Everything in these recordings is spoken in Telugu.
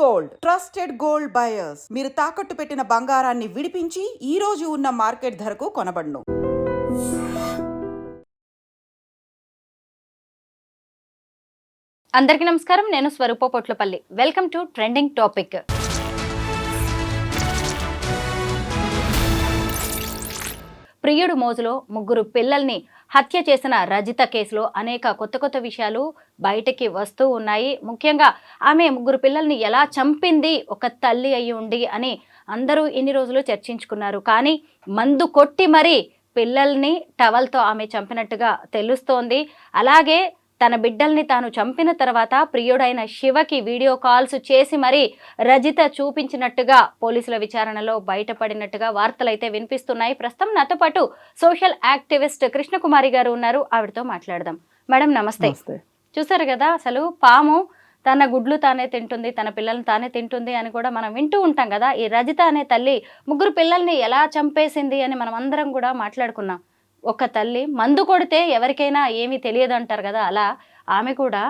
గోల్డ్. Trusted gold buyers. మీరు తాకట్టు పెట్టిన బంగారాన్ని విడిపించి ఈ రోజు ఉన్న మార్కెట్ ధరకు కొనబడును. అందరికీ నమస్కారం. నేను Swarupa Potlapalli. Welcome to trending topic ప్రియుడు మోజులో ముగ్గురు పిల్లల్ని హత్య చేసిన రజిత కేసులో అనేక కొత్త కొత్త విషయాలు బయటకి వస్తూ ఉన్నాయి. ముఖ్యంగా ఆమె ముగ్గురు పిల్లల్ని ఎలా చంపింది ఒక తల్లి అయి ఉండి అని అందరూ ఇన్ని రోజులు చర్చించుకున్నారు. కానీ మందు కొట్టి మరీ పిల్లల్ని టవల్తో ఆమె చంపినట్టుగా తెలుస్తోంది. అలాగే తన బిడ్డల్ని తాను చంపిన తర్వాత ప్రియుడైన శివకి వీడియో కాల్స్ చేసి మరీ రజిత చూపించినట్టుగా పోలీసుల విచారణలో బయటపడినట్టుగా వార్తలైతే వినిపిస్తున్నాయి. ప్రస్తుతం నాతో పాటు సోషల్ యాక్టివిస్ట్ కృష్ణకుమారి గారు ఉన్నారు. ఆవిడతో మాట్లాడదాం. మేడం నమస్తే. నమస్తే. చూసారు కదా అసలు పాము తన గుడ్లు తానే తింటుంది తన పిల్లల్ని తానే తింటుంది అని కూడా మనం వింటూ ఉంటాం కదా. ఈ రజిత అనే తల్లి ముగ్గురు పిల్లల్ని ఎలా చంపేసింది అని మనం అందరం కూడా మాట్లాడుకున్నాం. ఒక తల్లి మందు కొడితే ఎవరికైనా ఏమీ తెలియదు అంటారు కదా అలా ఆమె కూడా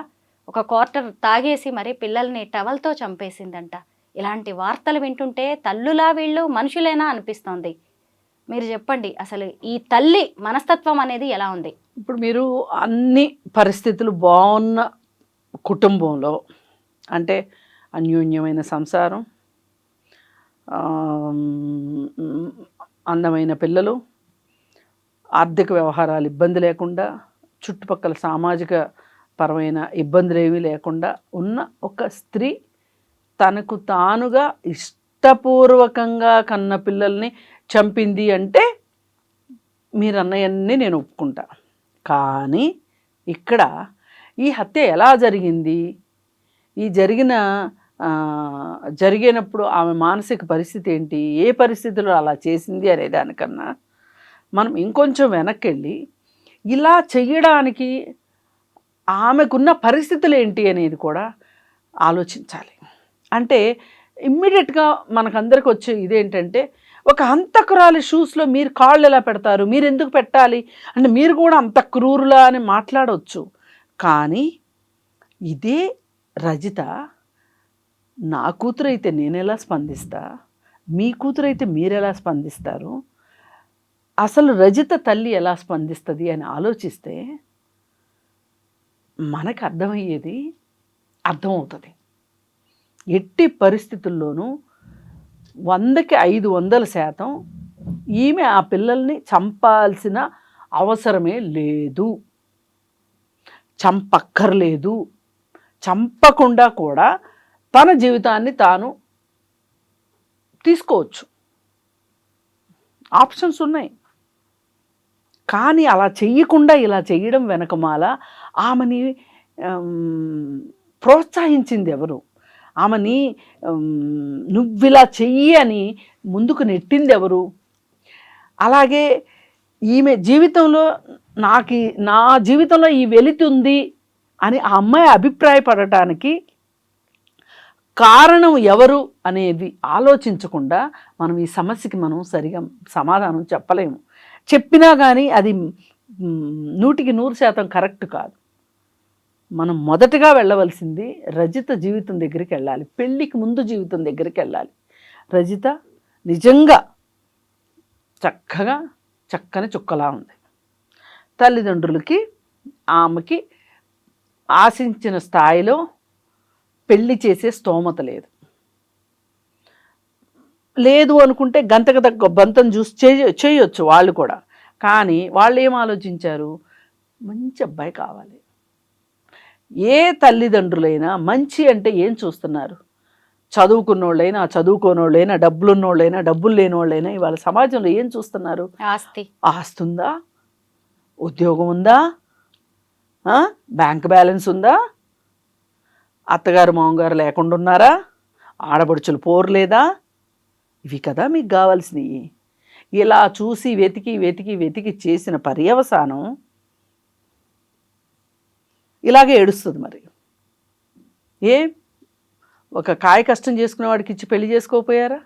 ఒక క్వార్టర్ తాగేసి మరి పిల్లల్ని టవల్తో చంపేసిందంట. ఇలాంటి వార్తలు వింటుంటే తల్లులా వీళ్ళు మనుషులేనా అనిపిస్తోంది. మీరు చెప్పండి అసలు ఈ తల్లి మనస్తత్వం అనేది ఎలా ఉంది? ఇప్పుడు మీరు అన్ని పరిస్థితులు బాగున్న కుటుంబంలో అంటే అన్యోన్యమైన సంసారం అందమైన పిల్లలు ఆర్థిక వ్యవహారాలు ఇబ్బంది లేకుండా చుట్టుపక్కల సామాజిక పరమైన ఇబ్బందులు ఏమీ లేకుండా ఉన్న ఒక స్త్రీ తనకు తానుగా ఇష్టపూర్వకంగా కన్న పిల్లల్ని చంపింది అంటే మీరు అన్నయన్నీ నేను ఒప్పుకుంటా. కానీ ఇక్కడ ఈ హత్య ఎలా జరిగింది? ఈ జరిగిన జరిగినప్పుడు ఆమె మానసిక పరిస్థితి ఏంటి? ఏ పరిస్థితుల్లో అలా చేసింది అనే దానికన్నా మనం ఇంకొంచెం వెనక్కి వెళ్ళి ఇలా చేయడానికి ఆమెకున్న పరిస్థితులు ఏంటి అనేది కూడా ఆలోచించాలి. అంటే ఇమ్మీడియట్గా మనకందరికి వచ్చే ఇదేంటంటే ఒక అంతకురాలి షూస్లో మీరు కాళ్ళు ఎలా పెడతారు? మీరు ఎందుకు పెట్టాలి? అంటే మీరు కూడా అంత క్రూరులా అని మాట్లాడవచ్చు కానీ ఇదే రజిత నా కూతురు అయితే నేను ఎలా స్పందిస్తా? మీ కూతురు అయితే మీరు ఎలా స్పందిస్తారు? అసలు రజిత తల్లి ఎలా స్పందిస్తుంది అని ఆలోచిస్తే మనకు అర్థమయ్యేది అర్థమవుతుంది. ఎట్టి పరిస్థితుల్లోనూ వందకి ఐదు వందల శాతం ఈమె ఆ పిల్లల్ని చంపాల్సిన అవసరమే లేదు. చంపక్కర్లేదు. చంపకుండా కూడా తన జీవితాన్ని తాను తీసుకోవచ్చు. ఆప్షన్స్ ఉన్నాయి. కానీ అలా చెయ్యకుండా ఇలా చేయడం వెనకమాల ఆమెని ప్రోత్సహించింది ఎవరు ఆమెని నువ్విలా చెయ్యి అని ముందుకు నెట్టింది ఎవరు అలాగే ఈమె జీవితంలో నాకు నా జీవితంలో ఈ వెలితుంది అని ఆ అమ్మాయి అభిప్రాయపడటానికి కారణం ఎవరు అనేది ఆలోచించకుండా మనం ఈ సమస్యకి మనం సరిగా సమాధానం చెప్పలేము. చెప్పినా కానీ అది నూటికి నూరు శాతం కరెక్ట్ కాదు. మనం మొదటగా వెళ్ళవలసింది రజిత జీవితం దగ్గరికి వెళ్ళాలి. పెళ్ళికి ముందు జీవితం దగ్గరికి వెళ్ళాలి. రజిత నిజంగా చక్కగా చక్కని చుక్కలా ఉంది. తల్లిదండ్రులకి ఆమెకి ఆశించిన స్థాయిలో పెళ్ళి చేసే స్తోమత లేదు. లేదు అనుకుంటే గంతకు తగ్గ బంతం చూసి చేయ చేయొచ్చు వాళ్ళు కూడా. కానీ వాళ్ళు ఏం ఆలోచించారు? మంచి అబ్బాయి కావాలి. ఏ తల్లిదండ్రులైనా మంచి అంటే ఏం చూస్తున్నారు? చదువుకున్నోళ్ళైనా చదువుకోనోళ్ళైనా డబ్బులున్నోళ్ళైనా డబ్బులు లేనోళ్ళైనా ఇవాళ సమాజంలో ఏం చూస్తున్నారు? ఆస్తి. ఆస్తుందా ఉద్యోగం ఉందా? బ్యాంక్ బ్యాలెన్స్ ఉందా? అత్తగారు మామగారు లేకుండా ఉన్నారా? ఆడపడుచులు పోర్లేదా ఇవి కదా మీకు కావాల్సినవి ఇలా చూసి వెతికి వెతికి వెతికి చేసిన పర్యవసానం ఇలాగే ఏడుస్తుంది మరి. ఏ? ఒక కాయ కష్టం చేసుకునే వాడికి ఇచ్చి పెళ్ళి చేసుకోకపోయారా?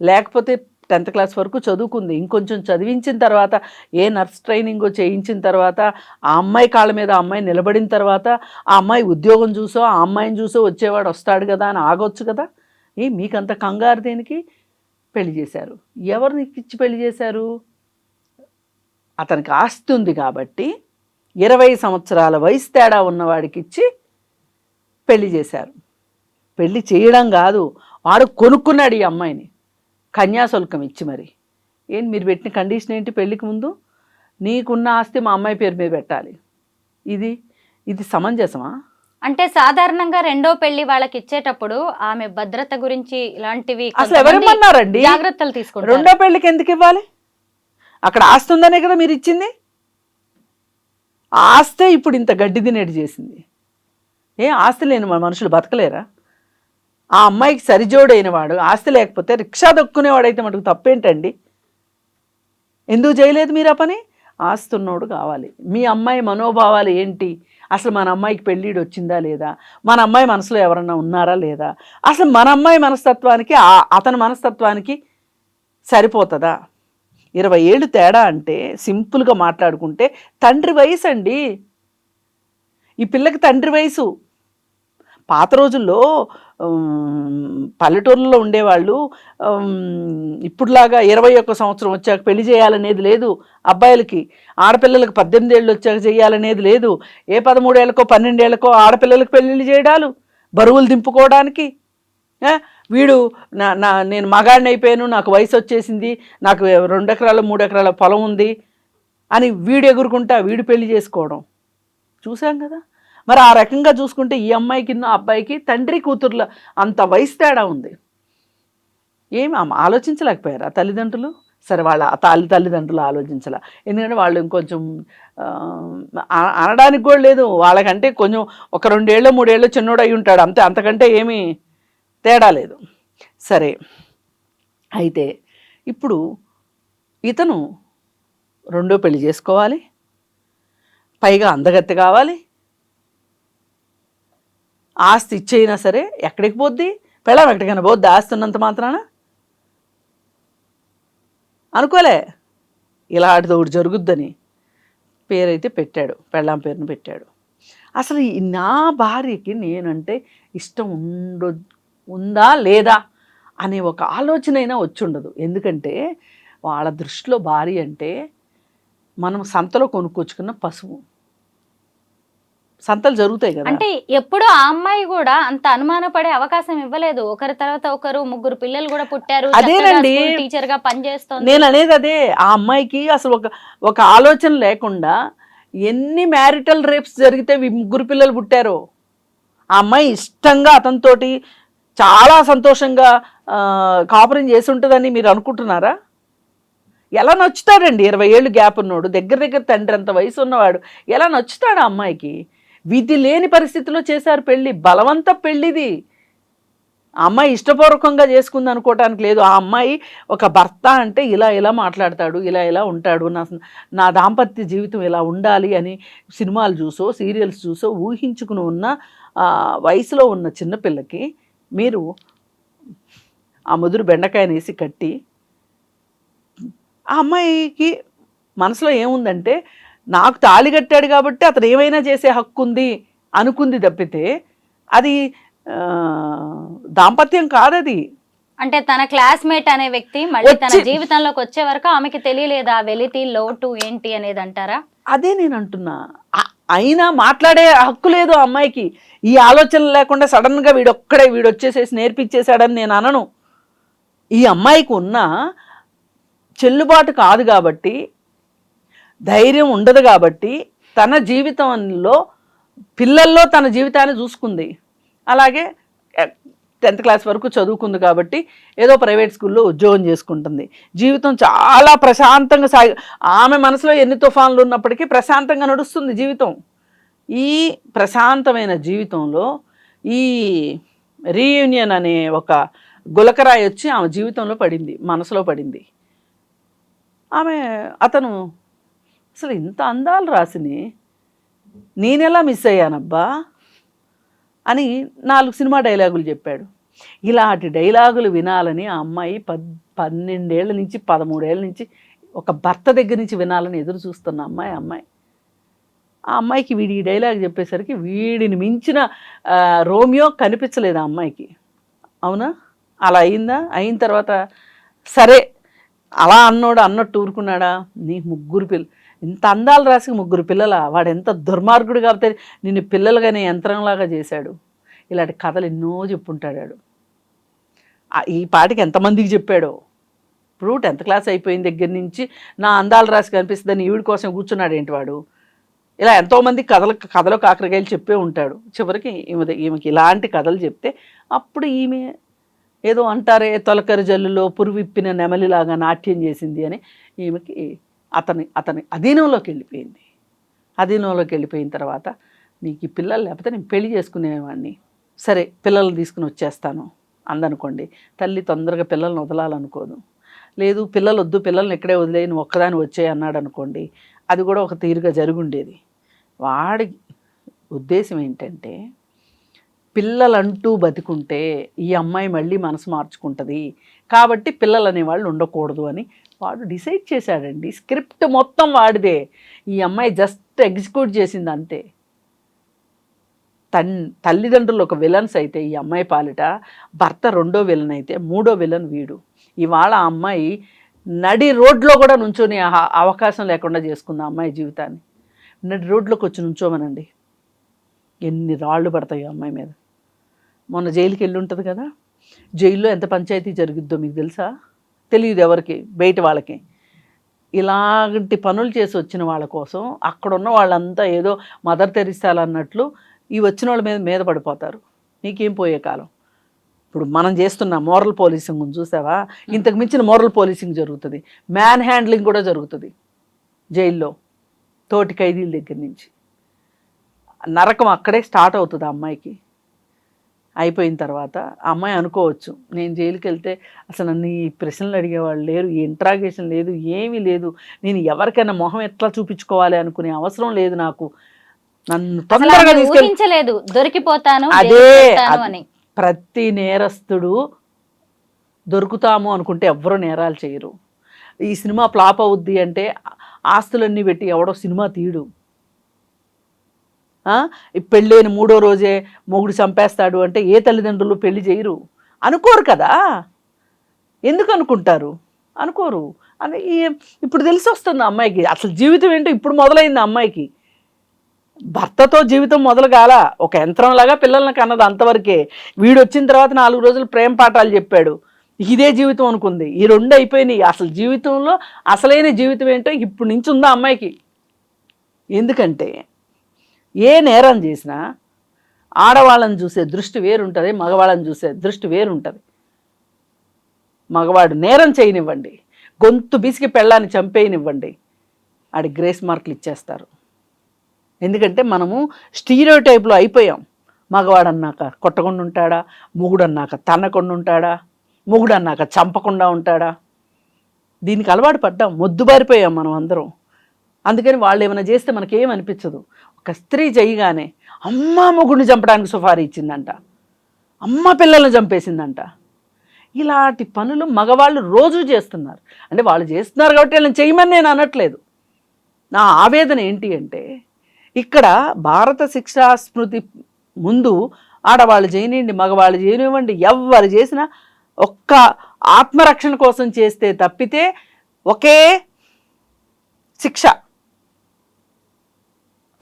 లేకపోతే టెన్త్ క్లాస్ వరకు చదువుకుంది. ఇంకొంచెం చదివించిన తర్వాత ఏ నర్స్ ట్రైనింగ్ చేయించిన తర్వాత ఆ అమ్మాయి కాళ్ళ మీద ఆ అమ్మాయి నిలబడిన తర్వాత ఆ అమ్మాయి ఉద్యోగం చూసో ఆ అమ్మాయిని చూసో వచ్చేవాడు వస్తాడు కదా అని ఆగొచ్చు కదా? ఏ మీకంత కంగారు దేనికి? పెళ్ళి చేశారు. ఎవరిని ఇచ్చి పెళ్ళి చేశారు? అతనికి ఆస్తి ఉంది కాబట్టి ఇరవై సంవత్సరాల వయసు తేడా ఉన్నవాడికి ఇచ్చి పెళ్ళి చేశారు. పెళ్ళి చేయడం కాదు వాడు కొనుక్కున్నాడు ఈ అమ్మాయిని. కన్యాశుల్కం ఇచ్చి మరి. ఏంటి మీరు పెట్టిన కండిషన్ ఏంటి పెళ్ళికి ముందు? నీకున్న ఆస్తి మా అమ్మాయి పేరు మీద పెట్టాలి. ఇది ఇది సమంజసమా? అంటే సాధారణంగా రెండో పెళ్ళి వాళ్ళకి ఇచ్చేటప్పుడు ఆమె భద్రత గురించి ఇలాంటివి అసలు ఎవరేమన్నారండి జాగ్రత్తలు తీసుకుంటారు. రెండో పెళ్ళికి ఎందుకు ఇవ్వాలి? అక్కడ ఆస్తి ఉందనే కదా మీరు ఇచ్చింది? ఆస్తే ఇప్పుడు ఇంత గడ్డి తినేటి చేసింది. ఏ ఆస్తి లేని మన మనుషులు బతకలేరా? ఆ అమ్మాయికి సరిజోడైన వాడు ఆస్తి లేకపోతే రిక్షా దొక్కునేవాడైతే మటుకు తప్పేంటండి? ఎందుకు చేయలేదు మీరు ఆ పని? ఆస్తున్నోడు కావాలి. మీ అమ్మాయి మనోభావాలు ఏంటి? అసలు మన అమ్మాయికి పెళ్ళిడు వచ్చిందా లేదా? మన అమ్మాయి మనసులో ఎవరన్నా ఉన్నారా లేదా? అసలు మన అమ్మాయి మనస్తత్వానికి అతని మనస్తత్వానికి సరిపోతుందా? ఇరవై ఏళ్ళు తేడా అంటే సింపుల్గా మాట్లాడుకుంటే తండ్రి వయసు అండి ఈ పిల్లకి తండ్రి వయసు పాత రోజుల్లో పల్లెటూర్లలో ఉండేవాళ్ళు ఇప్పుడులాగా ఇరవై ఒక్క సంవత్సరం వచ్చాక పెళ్ళి చేయాలనేది లేదు అబ్బాయిలకి. ఆడపిల్లలకు పద్దెనిమిది ఏళ్ళు వచ్చాక చేయాలనేది లేదు. ఏ పదమూడేళ్ళకో పన్నెండేళ్ళకో ఆడపిల్లలకు పెళ్ళిళ్ళు చేయడాలు? బరువులు దింపుకోవడానికి? వీడు నా నా నేను మగాడిని అయిపోయాను నాకు వయసు వచ్చేసింది నాకు రెండు ఎకరాల మూడు ఎకరాల పొలం ఉంది అని వీడు ఎగురుకుంటా వీడు పెళ్ళి చేసుకోవడం. చూసాం కదా? మరి ఆ రకంగా చూసుకుంటే ఈ అమ్మాయికి కింద అబ్బాయికి తండ్రి కూతుర్ల అంత వయసు తేడా ఉంది. ఏమి ఆలోచించలేకపోయారు ఆ తల్లిదండ్రులు? సరే వాళ్ళ తల్లి తల్లిదండ్రులు ఆలోచించాల. ఎందుకంటే వాళ్ళు ఇంకొంచెం అనడానికి కూడా లేదు. వాళ్ళకంటే కొంచెం ఒక రెండేళ్ళు మూడేళ్ళు చిన్నోడు అయి ఉంటాడు. అంతే అంతకంటే ఏమీ తేడా లేదు. సరే అయితే ఇప్పుడు ఇతను రెండో పెళ్ళి చేసుకోవాలి. పైగా అందగత్తె కావాలి. ఆస్తి ఇచ్చేయినా సరే ఎక్కడికి పోద్ది? పెళ్ళాం ఎక్కడికైనా పోద్ది? ఆస్తి ఉన్నంత మాత్రాన? అనుకోలే. ఇలాంటిది ఒకటి జరుగుద్దని. పేరైతే పెట్టాడు. పెళ్ళాం పేరును పెట్టాడు. అసలు నా భార్యకి నేనంటే ఇష్టం ఉండ ఉందా లేదా అనే ఒక ఆలోచన అయినా వచ్చుండదు. ఎందుకంటే వాళ్ళ దృష్టిలో భార్య అంటే మనం సంతలో కొనుక్కొచ్చుకున్న పశువు. సంతలు జరుగుతాయి కదా. అంటే ఎప్పుడు ఆ అమ్మాయి కూడా అంత అనుమానపడే అవకాశం ఇవ్వలేదు. ఒకరి తర్వాత ఒకరు ముగ్గురు పిల్లలు కూడా పుట్టారు అదేనండి. టీచర్గా పనిచేస్తోంది. నేను అనేది అదే ఆ అమ్మాయికి అసలు ఒక ఒక ఆలోచన లేకుండా ఎన్ని మ్యారిటల్ రేప్స్ జరిగితే ముగ్గురు పిల్లలు పుట్టారో ఆ అమ్మాయి ఇష్టంగా అతనితోటి చాలా సంతోషంగా కాపురం చేసి ఉంటుందని మీరు అనుకుంటున్నారా? ఎలా నచ్చుతాడండి? ఇరవై ఏళ్ళు గ్యాప్ ఉన్నోడు దగ్గర దగ్గర తండ్రి అంత వయసు ఉన్నవాడు ఎలా నచ్చుతాడు ఆ అమ్మాయికి? విధి లేని పరిస్థితిలో చేశారు పెళ్ళి బలవంత పెళ్ళిది అమ్మాయి ఇష్టపూర్వకంగా చేసుకుంది అనుకోవటానికి లేదు. ఆ అమ్మాయి ఒక భర్త అంటే ఇలా ఇలా మాట్లాడతాడు ఇలా ఇలా ఉంటాడు. నా నా దాంపత్య జీవితం ఇలా ఉండాలి అని సినిమాలు చూసో సీరియల్స్ చూసో ఊహించుకుని ఉన్న వయసులో ఉన్న చిన్నపిల్లకి మీరు ఆ ముదురు బెండకాయనేసి కట్టి ఆ అమ్మాయికి మనసులో ఏముందంటే నాకు తాళి కట్టాడు కాబట్టి అతను ఏమైనా చేసే హక్కు ఉంది అనుకుంది తప్పితే అది దాంపత్యం కాదది. అంటే తన క్లాస్మేట్ అనే వ్యక్తి మళ్ళీ తన జీవితంలోకి వచ్చే వరకు ఆమెకి తెలియలేదా? వెలితి లోటు ఏంటి అనేది అంటారా? అదే నేను అంటున్నా. అయినా మాట్లాడే హక్కు లేదు ఆ అమ్మాయికి. ఈ ఆలోచన లేకుండా సడన్గా వీడొక్కడే వీడు వచ్చేసేసి నేర్పించేశాడని నేను అనను. ఈ అమ్మాయికి ఉన్న చెల్లుబాటు కాదు కాబట్టి ధైర్యం ఉండదు కాబట్టి తన జీవితంలో పిల్లల్లో తన జీవితాన్ని చూసుకుంది. అలాగే టెన్త్ క్లాస్ వరకు చదువుకుంది కాబట్టి ఏదో ప్రైవేట్ స్కూల్లో ఉద్యోగం చేసుకుంటుంది. జీవితం చాలా ప్రశాంతంగా సాగి ఆమె మనసులో ఎన్ని తుఫాన్లు ఉన్నప్పటికీ ప్రశాంతంగా నడుస్తుంది జీవితం. ఈ ప్రశాంతమైన జీవితంలో ఈ రీయూనియన్ అనే ఒక గులకరాయి వచ్చి ఆమె జీవితంలో పడింది మనసులో పడింది. ఆమె అతను అసలు ఇంత అందాలు రాసిని. నేనెలా మిస్ అయ్యానబ్బా? అని నాలుగు సినిమా డైలాగులు చెప్పాడు. ఇలాంటి డైలాగులు వినాలని ఆ అమ్మాయి పద్ పన్నెండేళ్ళ నుంచి పదమూడేళ్ళ నుంచి ఒక భర్త దగ్గర నుంచి వినాలని ఎదురు చూస్తున్న అమ్మాయి అమ్మాయి. ఆ అమ్మాయికి వీడి ఈ డైలాగ్ చెప్పేసరికి వీడిని మించిన రోమియో కనిపించలేదు ఆ అమ్మాయికి. అవునా? అలా అయిందా? అయిన తర్వాత సరే అలా అన్నోడు అన్నట్టు ఊరుకున్నాడా? నీ ముగ్గురు పిల్ల ఇంత అందాలు రాసి ముగ్గురు పిల్లల వాడు ఎంత దుర్మార్గుడు కాబట్టి నిన్ను పిల్లలుగానే యంత్రంలాగా చేశాడు. ఇలాంటి కథలు ఎన్నో చెప్పుంటాడు ఈ పాటికి ఎంతమందికి చెప్పాడో? ఇప్పుడు టెన్త్ క్లాస్ అయిపోయిన దగ్గర నుంచి నా అందాలు రాసి కనిపిస్తుందని ఈవిడ కోసం కూర్చున్నాడు ఏంటి వాడు? ఇలా ఎంతోమంది కథలు కథలో కాకరకాయలు చెప్పే ఉంటాడు. చివరికి ఈమె ఈమెకి ఇలాంటి కథలు చెప్తే అప్పుడు ఈమె ఏదో అంటారే తొలకరి జల్లులో పురువిప్పిన నెమలిలాగా నాట్యం చేసింది అని ఈమెకి అతని అతని అధీనంలోకి వెళ్ళిపోయింది. అధీనంలోకి వెళ్ళిపోయిన తర్వాత నీకు ఈ పిల్లలు లేకపోతే నేను పెళ్ళి చేసుకునేవాడిని సరే పిల్లల్ని తీసుకుని వచ్చేస్తాను అందనుకోండి. తల్లి తొందరగా పిల్లల్ని వదలాలనుకోదు. లేదు పిల్లలు వద్దు పిల్లల్ని ఇక్కడే వదిలేయి నువ్వు ఒక్కదాని వచ్చేయి అన్నాడు అనుకోండి అది కూడా ఒక తీరుగా జరుగుండేది. వాడి ఉద్దేశం ఏంటంటే పిల్లలంటూ బతికుంటే ఈ అమ్మాయి మళ్ళీ మనసు మార్చుకుంటుంది. కాబట్టి పిల్లలు అనేవాళ్ళు ఉండకూడదు అని వాడు డిసైడ్ చేశాడండి. స్క్రిప్ట్ మొత్తం వాడిదే. ఈ అమ్మాయి జస్ట్ ఎగ్జిక్యూట్ చేసింది అంతే తన్ తల్లిదండ్రులు ఒక విలన్స్ అయితే ఈ అమ్మాయి పాలిట భర్త రెండో విలన్ అయితే మూడో విలన్ వీడు. ఇవాళ ఆ అమ్మాయి నడి రోడ్లో కూడా నుంచొని అవకాశం లేకుండా చేసుకుంది ఆ అమ్మాయి జీవితాన్ని. నడి రోడ్లోకి వచ్చి నుంచోమనండి. ఎన్ని రాళ్ళు పడతాయి ఆ అమ్మాయి మీద. మొన్న జైలుకి వెళ్ళి ఉంటుంది కదా? జైల్లో ఎంత పంచాయతీ జరుగుద్దో మీకు తెలుసా? తెలియదు ఎవరికి బయట వాళ్ళకి. ఇలాంటి పనులు చేసి వచ్చిన వాళ్ళ కోసం అక్కడ ఉన్న వాళ్ళంతా ఏదో మదర్ తెరిస్తాలు అన్నట్లు ఈ వచ్చిన వాళ్ళ మీద మీద పడిపోతారు. నీకేం పోయే కాలం? ఇప్పుడు మనం చేస్తున్న మోరల్ పోలీసింగ్ చూసావా? ఇంతకు మించిన మోరల్ పోలీసింగ్ జరుగుతుంది. మ్యాన్ హ్యాండ్లింగ్ కూడా జరుగుతుంది జైల్లో తోటి ఖైదీల దగ్గర నుంచి. నరకం అక్కడే స్టార్ట్ అవుతుంది ఆ అమ్మాయికి. అయిపోయిన తర్వాత ఆ అమ్మాయి అనుకోవచ్చు నేను జైలుకి వెళ్తే అసలు నన్ను ఈ ప్రశ్నలు అడిగేవాళ్ళు లేరు ఈ ఇంట్రాగేషన్ లేదు ఏమీ లేదు నేను ఎవరికైనా మొహం ఎట్లా చూపించుకోవాలి అనుకునే అవసరం లేదు నాకు. నన్ను తొందరగా ఊహించలేదు దొరికిపోతాను అదే, ప్రతి నేరస్తుడు దొరుకుతాము అనుకుంటే ఎవ్వరూ నేరాలు చేయరు. ఈ సినిమా ఫ్లాప్ అవుద్ది అంటే ఆస్తులన్నీ పెట్టి ఎవడో సినిమా తీయడు. పెళ్ళైన మూడో రోజే మొగుడు చంపేస్తాడు అంటే ఏ తల్లిదండ్రులు పెళ్ళి చేయరు. అనుకోరు కదా? ఎందుకు అనుకుంటారు? అనుకోరు. అని ఇప్పుడు తెలిసి వస్తుంది అమ్మాయికి. అసలు జీవితం ఏంటో ఇప్పుడు మొదలైంది అమ్మాయికి. భర్తతో జీవితం మొదలు కాల. ఒక యంత్రంలాగా పిల్లల్ని కన్నది అంతవరకే. వీడు వచ్చిన తర్వాత నాలుగు రోజులు ప్రేమ పాఠాలు చెప్పాడు. ఇదే జీవితం అనుకుంది. ఈ రెండు అయిపోయినాయి. అసలు జీవితంలో అసలైన జీవితం ఏంటో ఇప్పుడు నుంచి ఉందా అమ్మాయికి? ఎందుకంటే ఏ నేరం చేసినా ఆడవాళ్ళని చూసే దృష్టి వేరుంటుంది మగవాళ్ళని చూసే దృష్టి వేరుంటుంది. మగవాడు నేరం చేయనివ్వండి గొంతు బిసికి పెళ్ళాన్ని చంపేయనివ్వండి ఆడి గ్రేస్ మార్కులు ఇచ్చేస్తారు. ఎందుకంటే మనము స్టీరియో టైప్లో అయిపోయాం. మగవాడు అన్నాక కొట్టకుండా ఉంటాడా మొగుడు అన్నాక తన్నకుండా ఉంటాడా మొగుడు అన్నాక చంపకుండా ఉంటాడా? దీనికి అలవాటు పడ్డాం మొద్దుబారిపోయాం మనం అందరం. అందుకని వాళ్ళు ఏమైనా చేస్తే మనకేం అనిపించదు ఒక స్త్రీ చేయగానే అమ్మ మొగుడిని చంపడానికి సుఫారీ ఇచ్చిందంట. అమ్మ పిల్లల్ని చంపేసిందంట. ఇలాంటి పనులు మగవాళ్ళు రోజు చేస్తున్నారు. అంటే వాళ్ళు చేస్తున్నారు కాబట్టి వాళ్ళని చేయమని నేను అనట్లేదు. నా ఆవేదన ఏంటి అంటే ఇక్కడ భారత శిక్షా స్మృతి ముందు ఆడవాళ్ళు చేయనివ్వండి మగవాళ్ళు చేయనివ్వండి ఎవరు చేసినా ఒక్క ఆత్మరక్షణ కోసం చేస్తే తప్పితే ఒకే శిక్ష.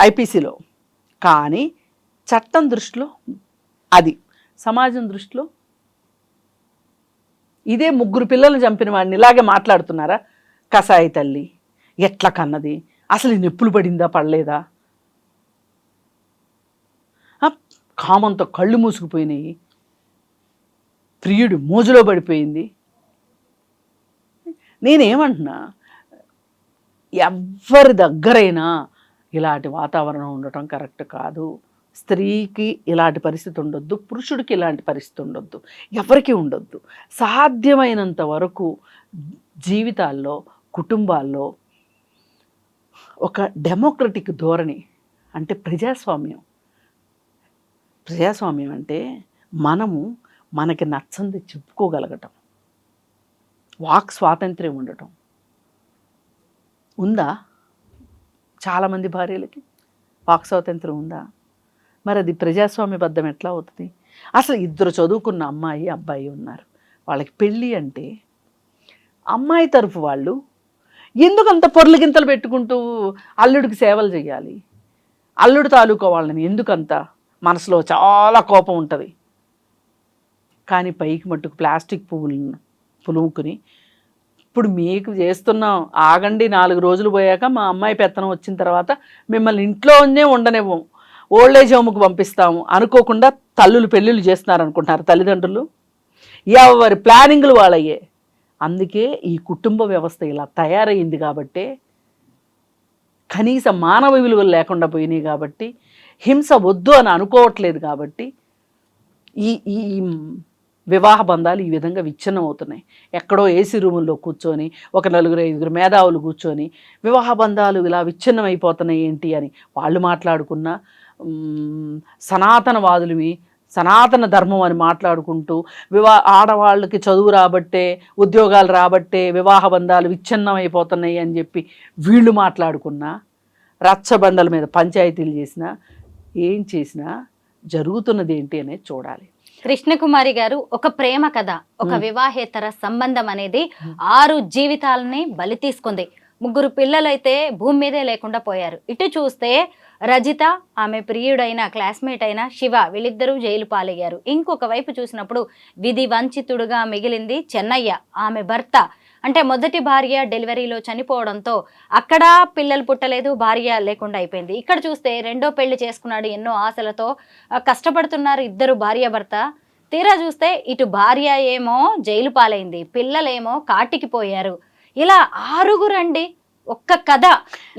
ఐపీసీలో. కానీ చట్టం దృష్టిలో అది సమాజం దృష్టిలో ఇదే ముగ్గురు పిల్లల్ని చంపిన వాడిని ఇలాగే మాట్లాడుతున్నారా? కసాయి తల్లి ఎట్లా కన్నది? అసలు నొప్పులు పడిందా పడలేదా? కామంతో కళ్ళు మూసుకుపోయినాయి. ప్రియుడు మోజులో పడిపోయింది. నేనేమంటున్నా? ఎవరి దగ్గరైనా ఇలాంటి వాతావరణం ఉండటం కరెక్ట్ కాదు. స్త్రీకి ఇలాంటి పరిస్థితి ఉండొద్దు పురుషుడికి ఇలాంటి పరిస్థితి ఉండొద్దు ఎవరికి ఉండొద్దు. సాధ్యమైనంత వరకు జీవితాల్లో కుటుంబాల్లో ఒక డెమోక్రటిక్ ధోరణి అంటే ప్రజాస్వామ్యం. ప్రజాస్వామ్యం అంటే మనము మనకి నచ్చంది చెప్పుకోగలగటం. వాక్ స్వాతంత్ర్యం ఉండటం. ఉందా? చాలామంది భార్యలకి వాక్ స్వాతంత్రం ఉందా? మరి అది ప్రజాస్వామ్యబద్ధం ఎట్లా అవుతుంది? అసలు ఇద్దరు చదువుకున్న అమ్మాయి అబ్బాయి ఉన్నారు. వాళ్ళకి పెళ్ళి అంటే అమ్మాయి తరఫు వాళ్ళు ఎందుకు అంత పొర్లు గింతలు పెట్టుకుంటూ అల్లుడికి సేవలు చేయాలి అల్లుడు తాలూకా వాళ్ళని ఎందుకంత మనసులో చాలా కోపం ఉంటుంది? కానీ పైకి మట్టుకు ప్లాస్టిక్ పువ్వులను పులుముకుని ఇప్పుడు మీకు చేస్తున్నాం ఆగండి నాలుగు రోజులు పోయాక మా అమ్మాయి పెత్తనం వచ్చిన తర్వాత మిమ్మల్ని ఇంట్లోనే ఉండనివ్వం. ఓల్డ్ ఏజ్ హోమ్కి పంపిస్తాము. అనుకోకుండా తల్లులు పెళ్ళిళ్ళు చేస్తున్నారు అనుకుంటున్నారు తల్లిదండ్రులు. ఎవరి ప్లానింగ్లు వాళ్ళయ్యే. అందుకే ఈ కుటుంబ వ్యవస్థ ఇలా తయారైంది కాబట్టి కనీస మానవ విలువలు లేకుండా పోయినాయి కాబట్టి హింస వద్దు అని అనుకోవట్లేదు కాబట్టి ఈ ఈ వివాహ బంధాలు ఈ విధంగా విచ్ఛిన్నం అవుతున్నాయి ఎక్కడో ఏసీ రూముల్లో కూర్చొని ఒక నలుగురు ఐదుగురు మేధావులు కూర్చొని వివాహ బంధాలు ఇలా విచ్ఛిన్నం అయిపోతున్నాయి ఏంటి అని వాళ్ళు మాట్లాడుకున్న మ్, సనాతనవాదులవి సనాతన ధర్మం అని మాట్లాడుకుంటూ వివా ఆడవాళ్ళకి చదువు రాబట్టే ఉద్యోగాలు రాబట్టే వివాహ బంధాలు విచ్ఛిన్నం అయిపోతున్నాయి అని చెప్పి వీళ్ళు మాట్లాడుకున్నా రచ్చబండల మీద పంచాయతీలు చేసినా ఏం చేసినా జరుగుతున్నది ఏంటి అనేది చూడాలి. కృష్ణకుమారి గారు ఒక ప్రేమ కథ ఒక. వివాహేతర సంబంధం అనేది ఆరు జీవితాలని బలి తీసుకుంది. ముగ్గురు పిల్లలైతే భూమి మీదే లేకుండా పోయారు. ఇటు చూస్తే రజిత ఆమె ప్రియుడైన క్లాస్మేట్ అయిన శివ వీళ్ళిద్దరూ జైలు పాలయ్యారు. ఇంకొక వైపు చూసినప్పుడు విధి వంచితుడుగా మిగిలింది చెన్నయ్య. ఆమె భర్త అంటే మొదటి భార్య డెలివరీలో చనిపోవడంతో అక్కడ పిల్లలు పుట్టలేదు భార్య లేకుండా అయిపోయింది. ఇక్కడ చూస్తే రెండో పెళ్ళి చేసుకున్నాడు ఎన్నో ఆశలతో కష్టపడుతున్నారు ఇద్దరు భార్య భర్త. తీరా చూస్తే ఇటు భార్య ఏమో జైలు పాలైంది పిల్లలేమో కాటికి పోయారు. ఇలా ఆరుగురు అండి ఒక్క కథ.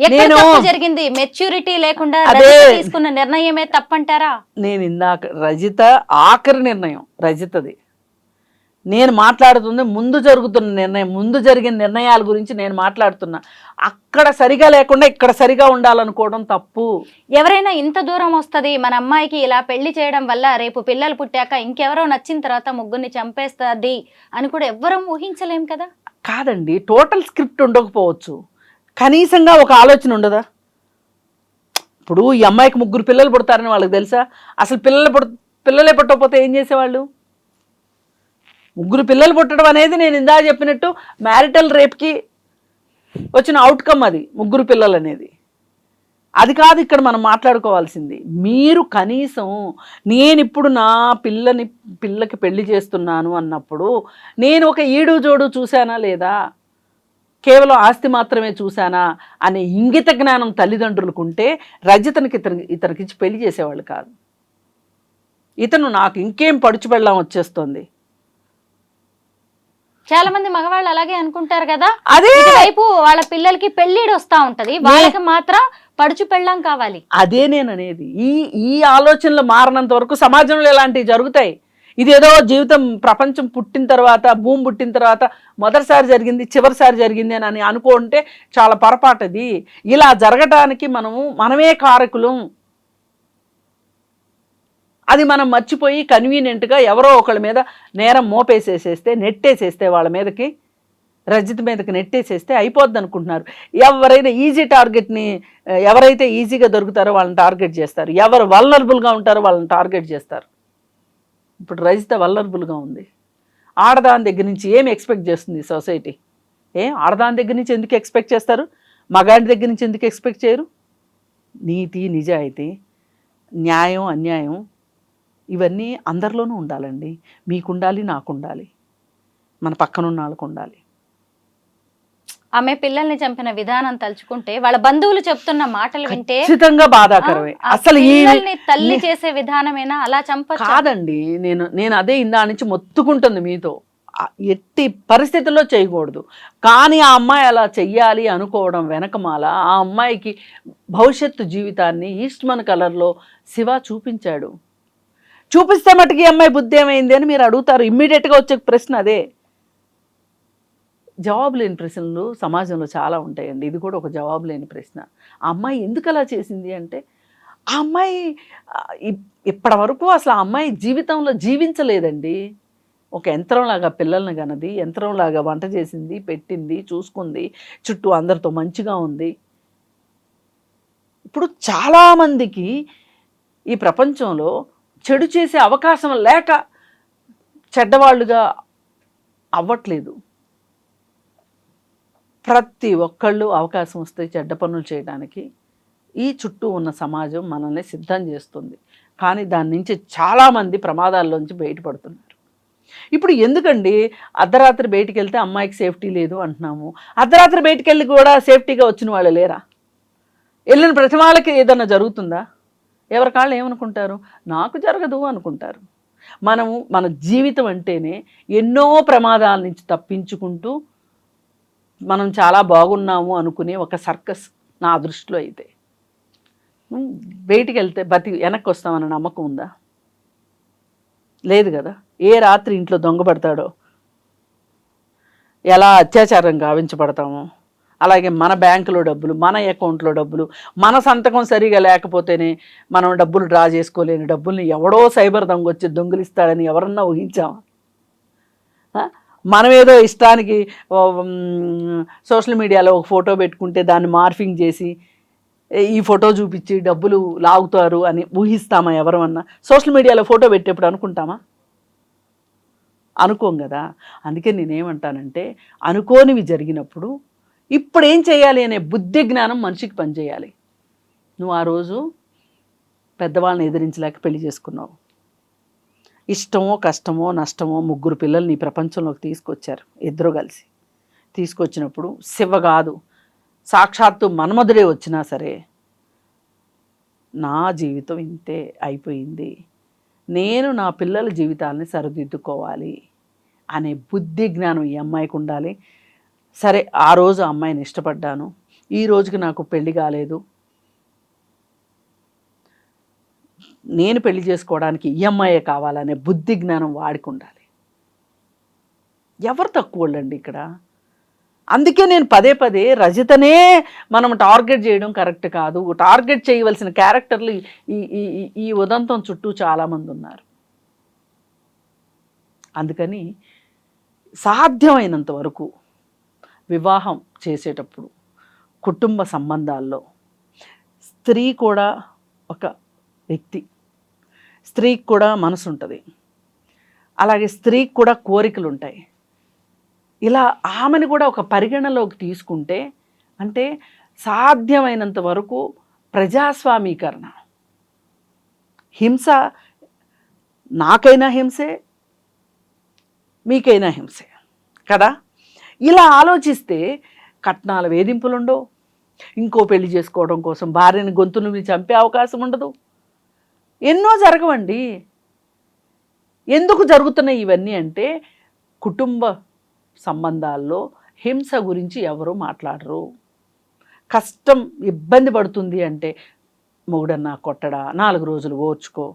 ఎక్కడ జరిగింది? మెచ్యూరిటీ లేకుండా తీసుకున్న నిర్ణయమే తప్పంటారా? నేను ఇందాక రజిత ఆఖరి నిర్ణయం రజితది. నేను మాట్లాడుతుంది ముందు జరుగుతున్న నిర్ణయం ముందు జరిగిన నిర్ణయాల గురించి నేను మాట్లాడుతున్నా. అక్కడ సరిగా లేకుండా ఇక్కడ సరిగా ఉండాలనుకోవడం తప్పు. ఎవరైనా ఇంత దూరం వస్తది మన అమ్మాయికి ఇలా పెళ్ళి చేయడం వల్ల రేపు పిల్లలు పుట్టాక ఇంకెవరో నచ్చిన తర్వాత ముగ్గురిని చంపేస్తుంది అని కూడా ఎవ్వరం ఊహించలేం కదా? కాదండి టోటల్ స్క్రిప్ట్ ఉండకపోవచ్చు. కనీసంగా ఒక ఆలోచన ఉండదా? ఇప్పుడు ఈ అమ్మాయికి ముగ్గురు పిల్లలు పుడతారని వాళ్ళకి తెలుసా? అసలు పిల్లలు పుడ పిల్లలే పుట్టకపోతే ఏం చేసేవాళ్ళు? ముగ్గురు పిల్లలు పుట్టడం అనేది నేను ఇందా చెప్పినట్టు మ్యారిటల్ రేప్కి వచ్చిన అవుట్కమ్ అది ముగ్గురు పిల్లలు అనేది. అది కాదు ఇక్కడ మనం మాట్లాడుకోవాల్సింది. మీరు కనీసం నేను ఇప్పుడు నా పిల్లని పిల్లకి పెళ్ళి చేస్తున్నాను అన్నప్పుడు నేను ఒక ఈడు జోడు చూశానా లేదా? కేవలం ఆస్తి మాత్రమే చూశానా? అనే ఇంగిత జ్ఞానం తల్లిదండ్రులకు ఉంటే రజితనికి ఇతను ఇతనికిచ్చి పెళ్ళి చేసేవాళ్ళు కాదు. ఇతను నాకు ఇంకేం పడుచుబెళ్ళం వచ్చేస్తుంది? చాలా మంది మగవాళ్ళు అలాగే అనుకుంటారు కదా? అదే! వైపు వాళ్ళ పిల్లలకి పెళ్ళిడు వస్తా ఉంటది. వాళ్ళకి మాత్రం పడుచు పెళ్ళాం కావాలి. అదే నేను అనేది. ఈ ఈ ఆలోచనలు మారినంత వరకు సమాజంలో ఇలాంటివి జరుగుతాయి. ఇదేదో జీవితం ప్రపంచం పుట్టిన తర్వాత భూమి పుట్టిన తర్వాత మొదటిసారి జరిగింది చివరిసారి జరిగింది అని అనుకుంటే చాలా పొరపాటు ఇలా జరగటానికి మనము మనమే కారకులం. అది మనం మర్చిపోయి కన్వీనియంట్గా ఎవరో ఒకళ్ళ మీద నేరం మోపేసేసేస్తే నెట్టేసేస్తే వాళ్ళ మీదకి రజిత్ మీదకి నెట్టేసేస్తే అయిపోద్ది అనుకుంటున్నారు ఎవరైనా ఈజీ టార్గెట్ని ఎవరైతే ఈజీగా దొరుకుతారో వాళ్ళని టార్గెట్ చేస్తారు. ఎవరు వల్నరబుల్గా ఉంటారో వాళ్ళని టార్గెట్ చేస్తారు. ఇప్పుడు రజిత వల్నరబుల్గా ఉంది. ఆడదాని దగ్గర నుంచి ఏం ఎక్స్పెక్ట్ చేస్తుంది సొసైటీ? ఏ ఆడదాని దగ్గర నుంచి ఎందుకు ఎక్స్పెక్ట్ చేస్తారు? మగాడి దగ్గర నుంచి ఎందుకు ఎక్స్పెక్ట్ చేయరు? నీతి నిజాయితీ న్యాయం అన్యాయం ఇవన్నీ అందరిలోనూ ఉండాలండి. మీకు ఉండాలి నాకు ఉండాలి మన పక్కనున్న వాళ్ళకు ఉండాలి ఆమె పిల్లల్ని చంపిన విధానం తలుచుకుంటే వాళ్ళ బంధువులు చెప్తున్న మాటలు వింటే ఖచ్చితంగా బాధాకరమే. అసలు తల్లి చేసే విధానమేనా అలా చంపచ్చు? కాదండి. నేను నేను అదే ఇందా నుంచి మొత్తుకుంటుంది మీతో. ఎట్టి పరిస్థితుల్లో చేయకూడదు. కానీ ఆ అమ్మాయి అలా చెయ్యాలి అనుకోవడం వెనకమాల ఆ అమ్మాయికి భవిష్యత్తు జీవితాన్ని ఈస్ట్మన్ కలర్లో శివ చూపించాడు. చూపిస్తే మటుకి ఈ అమ్మాయి బుద్ధి ఏమైంది అని మీరు అడుగుతారు. ఇమ్మీడియట్గా వచ్చే ప్రశ్న అదే. జవాబు లేని ప్రశ్నలు సమాజంలో చాలా ఉంటాయండి. ఇది కూడా ఒక జవాబు లేని ప్రశ్న. ఆ అమ్మాయి ఎందుకు అలా చేసింది అంటే ఆ అమ్మాయి ఇప్- ఇప్పటి వరకు అసలు ఆ అమ్మాయి జీవితంలో జీవించలేదండి. ఒక యంత్రంలాగా పిల్లల్ని కనది యంత్రంలాగా వంట చేసింది పెట్టింది చూసుకుంది చుట్టూ అందరితో మంచిగా ఉంది. ఇప్పుడు చాలామందికి ఈ ప్రపంచంలో చెడు చేసే అవకాశం లేక చెడ్డవాళ్ళుగా అవ్వట్లేదు. ప్రతి ఒక్కళ్ళు అవకాశం వస్తే చెడ్డ పనులు చేయడానికి ఈ చుట్టూ ఉన్న సమాజం మనల్ని సిద్ధం చేస్తుంది. కానీ దాని నుంచి చాలామంది ప్రమాదాల్లోంచి బయటపడుతున్నారు. ఇప్పుడు ఎందుకండి అర్ధరాత్రి బయటికి వెళ్తే అమ్మాయికి సేఫ్టీ లేదు అంటున్నాము? అర్ధరాత్రి బయటికి వెళ్ళి కూడా సేఫ్టీగా వచ్చిన వాళ్ళు లేరా? వెళ్ళిన ప్రతి వాళ్ళకి ఏదన్నా జరుగుతుందా? ఎవరి కాళ్ళు ఏమనుకుంటారు? నాకు జరగదు అనుకుంటారు. మనము మన జీవితం అంటేనే ఎన్నో ప్రమాదాల నుంచి తప్పించుకుంటూ మనం చాలా బాగున్నాము అనుకునే ఒక సర్కస్ నా దృష్టిలో అయితే. బయటికి వెళ్తే బతి వెనక్కి వస్తామన్న నమ్మకం ఉందా? లేదు కదా. ఏ రాత్రి ఇంట్లో దొంగపడతాడో ఎలా అత్యాచారం గావించబడతామో? అలాగే మన బ్యాంకులో డబ్బులు మన అకౌంట్లో డబ్బులు మన సంతకం సరిగా లేకపోతేనే మనం డబ్బులు డ్రా చేసుకోలేని డబ్బుల్ని ఎవడో సైబర్ దొంగ వచ్చి దొంగిలిస్తాడని ఎవరన్నా ఊహించామా మనం ఏదో ఇష్టానికి సోషల్ మీడియాలో ఒక ఫోటో పెట్టుకుంటే దాన్ని మార్ఫింగ్ చేసి ఈ ఫోటో చూపించి డబ్బులు లాగుతారు అని ఊహిస్తామా ఎవరమన్నా? సోషల్ మీడియాలో ఫోటో పెట్టేప్పుడు అనుకుంటామా? అనుకోం కదా. అందుకే నేనేమంటానంటే అనుకోనివి జరిగినప్పుడు ఇప్పుడు ఏం చేయాలి అనే బుద్ధి జ్ఞానం మనిషికి పనిచేయాలి. నువ్వు ఆ రోజు పెద్దవాళ్ళని ఎదిరించలేక పెళ్ళి చేసుకున్నావు. ఇష్టమో కష్టమో నష్టమో ముగ్గురు పిల్లల్ని ఈ ప్రపంచంలోకి తీసుకొచ్చారు ఇద్దరు కలిసి. తీసుకొచ్చినప్పుడు శివ కాదు సాక్షాత్తు మన్మధుడే వచ్చినా సరే నా జీవితం ఇంతే అయిపోయింది. నేను నా పిల్లల జీవితాలని సరిదిద్దుకోవాలి అనే బుద్ధి జ్ఞానం ఈ అమ్మాయికి ఉండాలి. సరే ఆ రోజు ఆ అమ్మాయిని ఇష్టపడ్డాను. ఈ రోజుకి నాకు పెళ్ళి కాలేదు. నేను పెళ్ళి చేసుకోవడానికి ఈ అమ్మాయే కావాలనే బుద్ధి జ్ఞానం వాడికి ఉండాలి. ఎవరు తక్కువ వాళ్ళండి ఇక్కడ? అందుకే నేను పదే పదే రజితనే మనం టార్గెట్ చేయడం కరెక్ట్ కాదు. టార్గెట్ చేయవలసిన క్యారెక్టర్లు ఈ ఈ ఈ- ఈ ఉదంతం చుట్టూ చాలామంది ఉన్నారు. అందుకని సాధ్యమైనంత వరకు వివాహం చేసేటప్పుడు కుటుంబ సంబంధాల్లో స్త్రీ కూడా ఒక వ్యక్తి. స్త్రీకి కూడా మనసు ఉంటుంది అలాగే స్త్రీకి కూడా కోరికలు ఉంటాయి ఇలా ఆమెను కూడా ఒక పరిగణలోకి తీసుకుంటే అంటే సాధ్యమైనంత వరకు ప్రజాస్వామీకరణ. హింస నాకైనా హింసే మీకైనా హింసే. కదా? ఇలా ఆలోచిస్తే కట్నాల వేధింపులు ఉండవు ఇంకో పెళ్ళి చేసుకోవడం కోసం భార్యని గొంతును చంపే అవకాశం ఉండదు. ఎన్నో జరగవండి. ఎందుకు జరుగుతున్నాయి ఇవన్నీ అంటే కుటుంబ సంబంధాల్లో హింస గురించి ఎవరు మాట్లాడరు. కష్టం ఇబ్బంది పడుతుంది అంటే మొగుడన్నా కొట్టడా నాలుగు రోజులు ఓర్చుకో.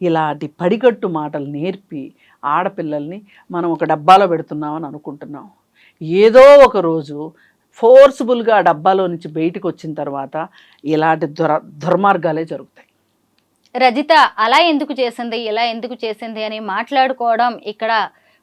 ఇలాంటి పడికట్టు మాటలు నేర్పి ఆడపిల్లల్ని మనం ఒక డబ్బాలో పెడుతున్నామని అనుకుంటున్నాం. ఏదో ఒక రోజు ఫోర్స్ఫుల్గా ఆ డబ్బాలో నుంచి బయటకు వచ్చిన తర్వాత ఇలాంటి దుర దుర్మార్గాలే జరుగుతాయి. రజిత అలా ఎందుకు చేసింది ఇలా ఎందుకు చేసింది అని మాట్లాడుకోవడం ఇక్కడ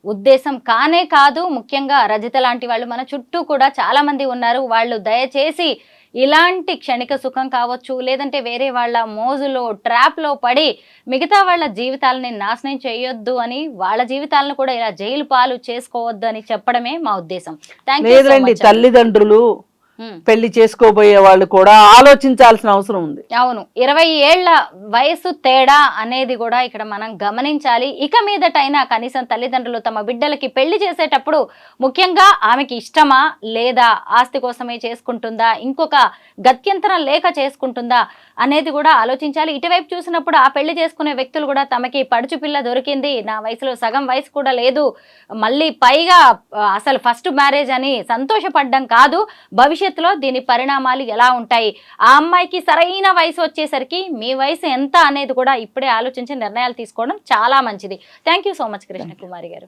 ఉద్దేశం కానే కాదు. ముఖ్యంగా రజిత లాంటి వాళ్ళు మన చుట్టూ కూడా చాలామంది ఉన్నారు. వాళ్ళు దయచేసి ఇలాంటి క్షణిక సుఖం కావచ్చు లేదంటే వేరే వాళ్ళ మోజులో ట్రాప్లో పడి మిగతా వాళ్ళ జీవితాలని నాశనం చేయొద్దు అని వాళ్ళ జీవితాలను కూడా ఇలా జైలు పాలు చేసుకోవద్దు అని చెప్పడమే మా ఉద్దేశం. థ్యాంక్ యూ లేదండి తల్లిదండ్రులు పెళ్ళి చేసుకోబోయే వాళ్ళు కూడా ఆలోచించాల్సిన అవసరం ఉంది. అవును. ఇరవై ఏళ్ళ వయసు తేడా అనేది కూడా ఇక్కడ మనం గమనించాలి. ఇక మీదటైనా కనీసం తల్లిదండ్రులు తమ బిడ్డలకి పెళ్ళి చేసేటప్పుడు ముఖ్యంగా ఆమెకి ఇష్టమా లేదా ఆస్తి కోసమే చేసుకుంటుందా ఇంకొక గత్యంతరం లేక చేసుకుంటుందా అనేది కూడా ఆలోచించాలి. ఇటువైపు చూసినప్పుడు ఆ పెళ్ళి చేసుకునే వ్యక్తులు కూడా తమకి పడుచు పిల్ల దొరికింది నా వయసులో సగం వయసు కూడా లేదు మళ్ళీ పైగా అసలు ఫస్ట్ మ్యారేజ్ అని సంతోషపడ్డం కాదు భవిష్యత్తులో దీని పరిణామాలు ఎలా ఉంటాయి? ఆ అమ్మాయికి సరైన వయసు వచ్చేసరికి మీ వయసు ఎంత అనేది కూడా ఇప్పుడే ఆలోచించి నిర్ణయాలు తీసుకోవడం చాలా మంచిది. Thank you so much Krishna Kumari garu.